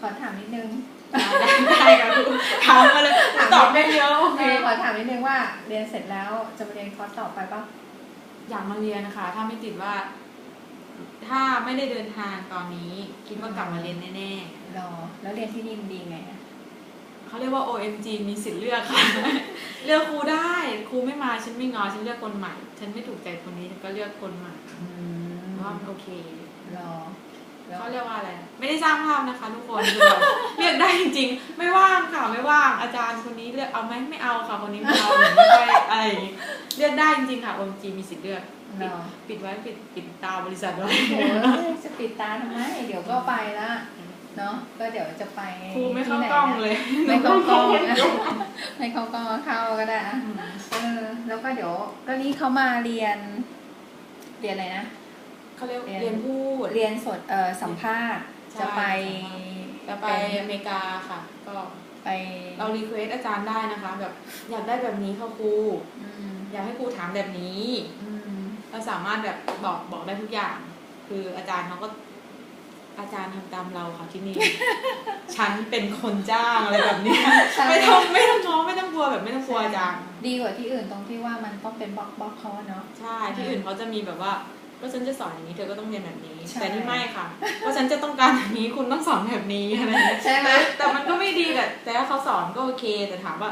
ขอถามนิดนึงได้ได้ค่ะครูถามมาเลยตอบได้เยอะโอโอเคเคขอถามนิดนึงว่าเรียนเสร็จแล้วจะมาเรียนคอร์สต่อไปปะอยากมาเรียนนะคะ ถ้าไม่ติดว่า ถ้าไม่ได้เดินทางตอนนี้ คิดว่ากลับมาเรียนแน่รอ แล้วเรียนที่นี่มันดีไงอะๆเขาเรียกว่า OMG มีสิทธิ์เลือกค่ะ เลือกครูได้ครูไม่มาฉันไม่งอฉันเลือกคนใหม่ ฉันไม่ถูกใจคนนี้ฉันก็เลือกคนใหม่อืมเพราะว่ามันโอเครอแล้ว เขาเรียกว่าอะไร ไม่ได้สร้างภาพนะคะทุกคนคือแบบเลือกได้จริงๆ ไม่ว่างค่ะไม่ว่างอาจารย์คนนี้เลือกเอาไหมไม่เอาค่ะคนนี้ไม่เอาหรือไม่ค่อยอะไรอย่างงี้เลือกได้จริงๆค่ะ OMG มีสิทธิ์เลือกรอปิดไว้ปิดปิดตาบริษัทไว้ โอ้ยจะปิดตาทำไม เดี๋ยวก็ไปละเนาะก็เดี๋ยวจะไปครูไม่เข้าที่หนกล้องนะเลย ไม่เข้ากล้องนะไม่เข้ากล้องก็เข้าก็ได้อะเออแล้วก็เดี๋ยวก็นี่เขามาเรียน เรียนอะไรนะ เขาเรียกเรียนเรียนพูด เรียนสดเอ่อสัมภาษณ์ใช่จะไปจะไปเป็นอเมริกาค่ะ ก็ไปเรารีเควสอาจารย์ได้นะคะ แบบอยากได้แบบนี้ค่ะครูอืมอยากให้ครูถามแบบนี้อืมเราสามารถแบบบอกบอกได้ทุกอย่าง คืออาจารย์เขาก็อาจารย์ทำตามเราค่ะที่นี่ ฉันเป็นคนจ้างอะไรแบบเนี้ยใช่ไม่ต้องไม่ต้องง้อไม่ต้องกลัวแบบไม่ต้องกลัวอาจารย์ ดีกว่าที่อื่นตรงที่ว่ามันต้องเป็นบล็อกบล็อกเขาอะเนาะ ใช่ ที่อื่นเขาจะมีแบบว่า ก็ฉันจะสอนอย่างนี้เธอก็ต้องเรียนแบบนี้ใช่แต่นี่ไม่ค่ะว่าฉันจะต้องการแบบนี้คุณต้องสอนแบบนี้อะไรอย่างเงี้ยใช่ไหมแต่แต่มันก็ไม่ดีแต่แต่ถ้าเขาสอนก็โอเค แต่ถามว่า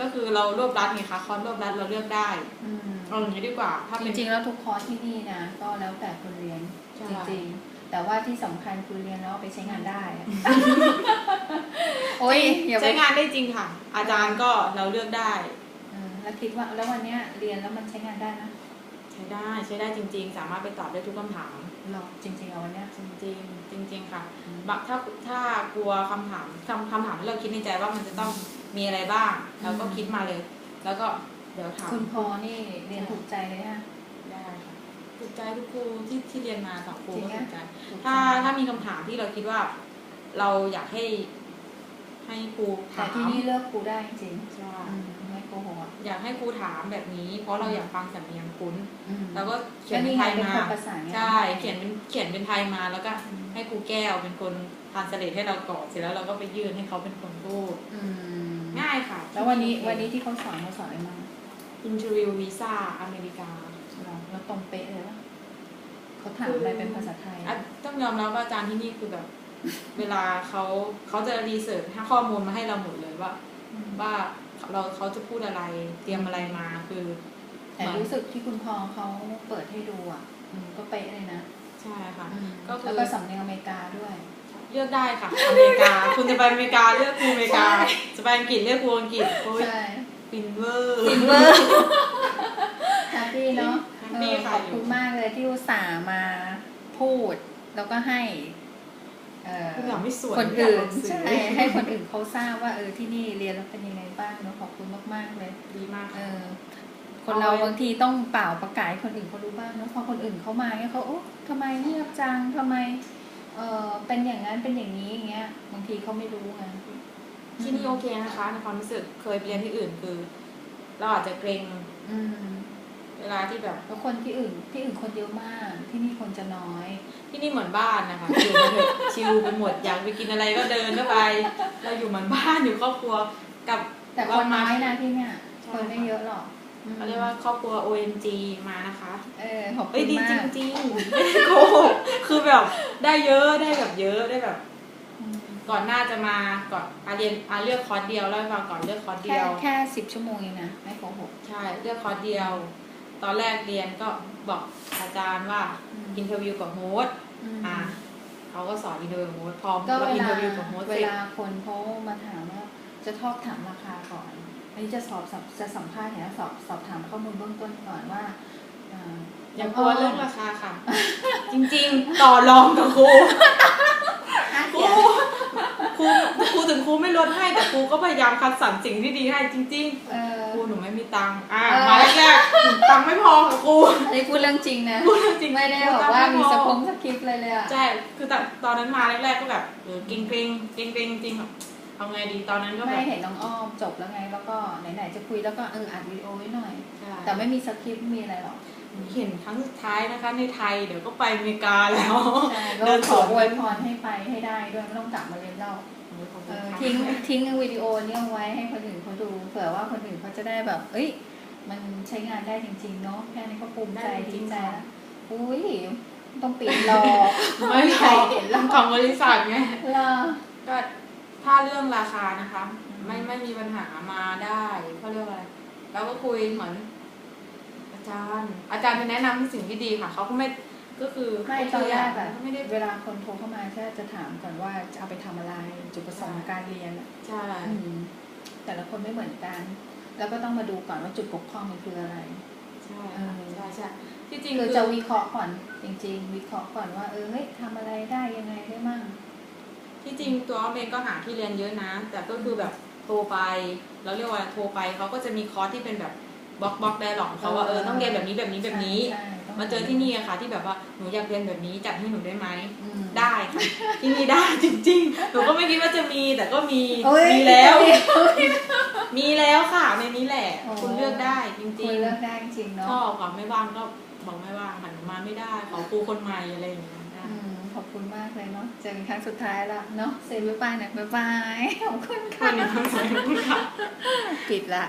ก็คือเรารวบรัดไงคะคอร์สรวบรัดเราเลือกได้อืมเอาอย่างนี้ดีกว่าถ้าจเป็นริงๆแล้วทุกคอร์สที่นี่นะก็แล้วแต่คนเรียนใช่จริงๆ แต่ว่าที่สำคัญคือเรียนแล้วเอาไปใช้งานได้อะโอ้ยอย่าไปใช้งานได้จริงค่ะ อาจารย์ก็เราเลือกได้เออแล้วคิดว่าแล้ววันเนี้ยเรียนแล้วมันใช้งานได้นะใช้ได้ใช้ได้จริง ๆ สามารถไปตอบได้ทุกคำถามหรอจริงๆเอาวันเนี้ยจริงๆจริง ๆ ค่ะบางถ้าถ้ากลัวคำถามคำคำถามที่เราคิดในใจว่ามันจะต้องมีอะไรบ้างเราก็คิดมาเลย แล้วก็เดี๋ยวถามคุณพอนี่เรียนถูกใจเลยฮะได้ค่ะถูกใจทุกครูที่ที่เรียนมาสองครูจริก็งอะถูกใจถูกใจถ้าถ้ามีคำถามที่เราคิดว่า เราอยากให้ให้ครูแต่ถามที่นี่เลือกครูได้จริงใช่ ๆอืมไม่โกหกอะอยากให้ครูถามแบบนี้ เพราะเราอยากฟังสำเนียงคุ้นอืมแล้วก็เขียก็นเป็นี่นไงไทยเป็นมาคนประสานงานใช่เขียนเป็นเขียนเป็นไทยมาแล้วก็ให้ครูแก้วเป็นคนทานสเลทให้เราก่อนเสร็จแล้วเราก็ไปยื่นให้เขาเป็นคนพูดอืมง่ายค่ะ แล้ววันนี้วันนี้ที่เขาสอนเขาสอนอะไรบ้างอินเทอร์วิววีซ่าอเมริกาเราแล้วตรงเป๊ะเลยปะเขาถามอะไรเป็นภาษาไทยอะต้องยอมรับว่าอาจารย์ที่นี่คือแบบ เวลาเขาเขาจะรีเสิร์ชให้ข้อมูลมาให้เราหมดเลยว่าว่า เราเขาจะพูดอะไรเตรียมอะไรมาคือแต่รู้สึกที่คุณพอเขาเปิดให้ดูอะอืมก็เป๊ะเลยนะใช่ค่ะอืมก็คือแล้วก็สำเนียงอเมริกาด้วย เลือกได้ค่ะอเมริกา คุณจะไปอเมริกาเลือกครูอเมริกาใช่จะไปอังกฤษเลือกครูอังกฤษโอ้ยใช่ฟินเวอร์ฟินเวอร์แฮปปี้เนาะแฮปปี้เออค่ะขอบคุณมากเลยที่อุตส่าห์มาพูด แล้วก็ให้ เอ่อคุณอยากไม่สวยคนอื่นไม่อยากใช่ออกสื่อให้คนอื่นเขาทราบว่าเออที่นี่เรียนแล้วเป็นยังไงบ้างเนาะขอบคุณมากๆเลย ดีมากเอค่ะอคนเราบางทีต้องเปล่าประกาศให้คนอื่นเขารู้บ้างเนอะพอคนอื่นเขามาเนี่ยเขาโอ้ทำไมเงียบจังทำไมเออเป็นอย่างนั้นเป็นอย่างนี้อย่างเงี้ย บางทีเขาไม่รู้ไงที่นี่โอเคนะคะในความรู้สึกเคยไปเรียนที่อื่นคือ เราอาจจะเกรงอืมเวลาที่แบบแล้วคนที่อื่นที่อื่นคนเยอะมากที่นี่คนจะน้อย ที่นี่เหมือนบ้านนะคะอยู่ไปเถอะชิลไปหมดอยากไปกินอะไรก็เดินก็ไป เราอยู่เหมือนบ้านอยู่ครอบครัวกับแต่คนน้อยนะที่เนี่ยใช่คนไม่เยอะหรอกอืมเขาเรียกว่าครอบครัว OMG มานะคะ เออขอบคุเอ้ยณดีมาจกริงๆไม่ได้โกหกคือแบบได้เยอะได้แบบเยอะได้แบบอืมก่อนหน้าจะมาก่อนอาเรียนอาเลือกคอร์สเดียวแล้วให้ฟังก่อนเลือกคอร์สเดีแค่ยวแค่สิบชั่วโมงเองนะไม่โกหกใช่เลือกคอร์สเดียว ตอนแรกเรียนก็บอกอาจารย์ว่าอืมอินเทอร์วิวกับโฮสต์อืมอะเขาก็สอนอินเทอร์วิวกับโฮสต์พอก็เราเวอินลาเทอร์วิวกับโฮสต์เวเสร็จลาคนเขามาถามว่าจะชอบถามราคาก่อน อันนี้จะสอบสัมจะสัมภาษณ์เนี่ยสอบสอบถามข้อมูลเบื้องต้นก่อนว่าอ่าอย่ากลัวเรื่องราคาค่ะ จริงๆ ต่อรองกับครู อะ ครู เดี๋ยว ค รูครูถึงครูไม่ลดให้แต่ครูก็พยายามคัดสรรสิ่งที่ดีให้จริงเออ ๆครูหนูไม่มีตังค์อะเออ มาแรกๆหนูตังค์ไม่พอค่ะครู อันนี้พูดเรื่องจริงนะ พูดเรื่องจริงไม่ได้บอกว่ามีสคงสคริปต์เลยเลยอะ ใช่ คือแต่ตอนนั้นมาแรกๆก็แบบเออเกรงเกรงเกรงเกรงจริงแบบ เอาไงดีตอนนั้นก็แบไม่บเห็นน้องอ้อมจบแล้วไง แล้วก็ไหนๆจะคุยแล้วก็เอออัดวิดีโอไว้หน่อย ใช่แต่ไม่มีสคริปต์ไม่มีอะไรหรอกเห็นครั้งสุดท้ายนะคะ ในไทยเดี๋ยวก็ไปอเมริกาแล้ว ใช่เดิก็นขสอวน อวยพรให้ไปให้ได้ด้วยไม่ต้องกลับมาเรียนเราขอบเอคุณอค่ะทิ้งทิ้งวิดีโอนี้เอาไว้ให้คนอื่นเขาดู เผื่อว่าคนอื่นเขาจะได้แบบ เอ้ย มันใช้งานได้จริง ๆ เนาะแค่นี้ก็ภูมิใจดีใจละอุ้ยต้องปิดรอไม่มีขใครอเห็นเราของบริษัทไง รอ ก็ ถ้าเรื่องราคานะคะอืมไม่ไม่มีปัญหามาได้เขาเรียกว่าอะไรเราก็คุยเหมือน อาจารย์ อาจารย์จะแนะนำในสิ่งที่ดีค่ะเขาก็ไม่ก็คือไม่ตอนแรกอะก็ไม่ได้เวลาคนโทรเข้ามาแค่จะถามก่อนว่าจะเอาไปทำอะไร จุดประสงค์ของการเรียนอะใช่อืมแต่ละคนไม่เหมือนกัน แล้วก็ต้องมาดูก่อนว่าจุดบกพร่องมันคืออะไร ใช่เออใช่ใช่ที่จริงคือคือจะวิเคราะห์ก่อนจริง ๆ วิเคราะห์ก่อนว่าเออเฮ้ยทำอะไรได้ยังไงได้มั่ง ที่จริงตัวอ้อมเองก็หาที่เรียนเยอะนะ แต่ก็คือแบบโทรไปแล้วเรียกว่าโทรไปเขาก็จะมีคอร์สที่เป็นแบบบล็อกบล็อกไดหลอกเขาว่าเออต้องเรียนแบบนี้แบบนี้แบบนี้ ใช่ใช่ต้งมาเจอที่นี่อะค่ะ ที่แบบว่าหนูอยากเรียนแบบนี้จัดให้หนูได้ไหม อืม ได้ค่ะที่นี่ได้จริงๆ หนูก็ไม่คิดว่าจะมีแต่ก็มีโอ้ยมีแล้ว มีแล้วค่ะในนี้แหละ โอ้ คุณเลือกได้จคุริณงเลือกได้จริงๆๆเนาะชอบค่ะไม่ว่างก็บอกไม่ว่างหันมาไม่ได้ขอครูคนใหม่อะไรอย่างเงี้ยได้อืม ขอบคุณมากเลยเนาะเจอกันครั้งสุดท้ายละเนาะเซฟบ๊ายบายนะบ๊ายบายขอบคุณวัค่ะนนี้ต้องใส่คุณค่ะ ปิดละ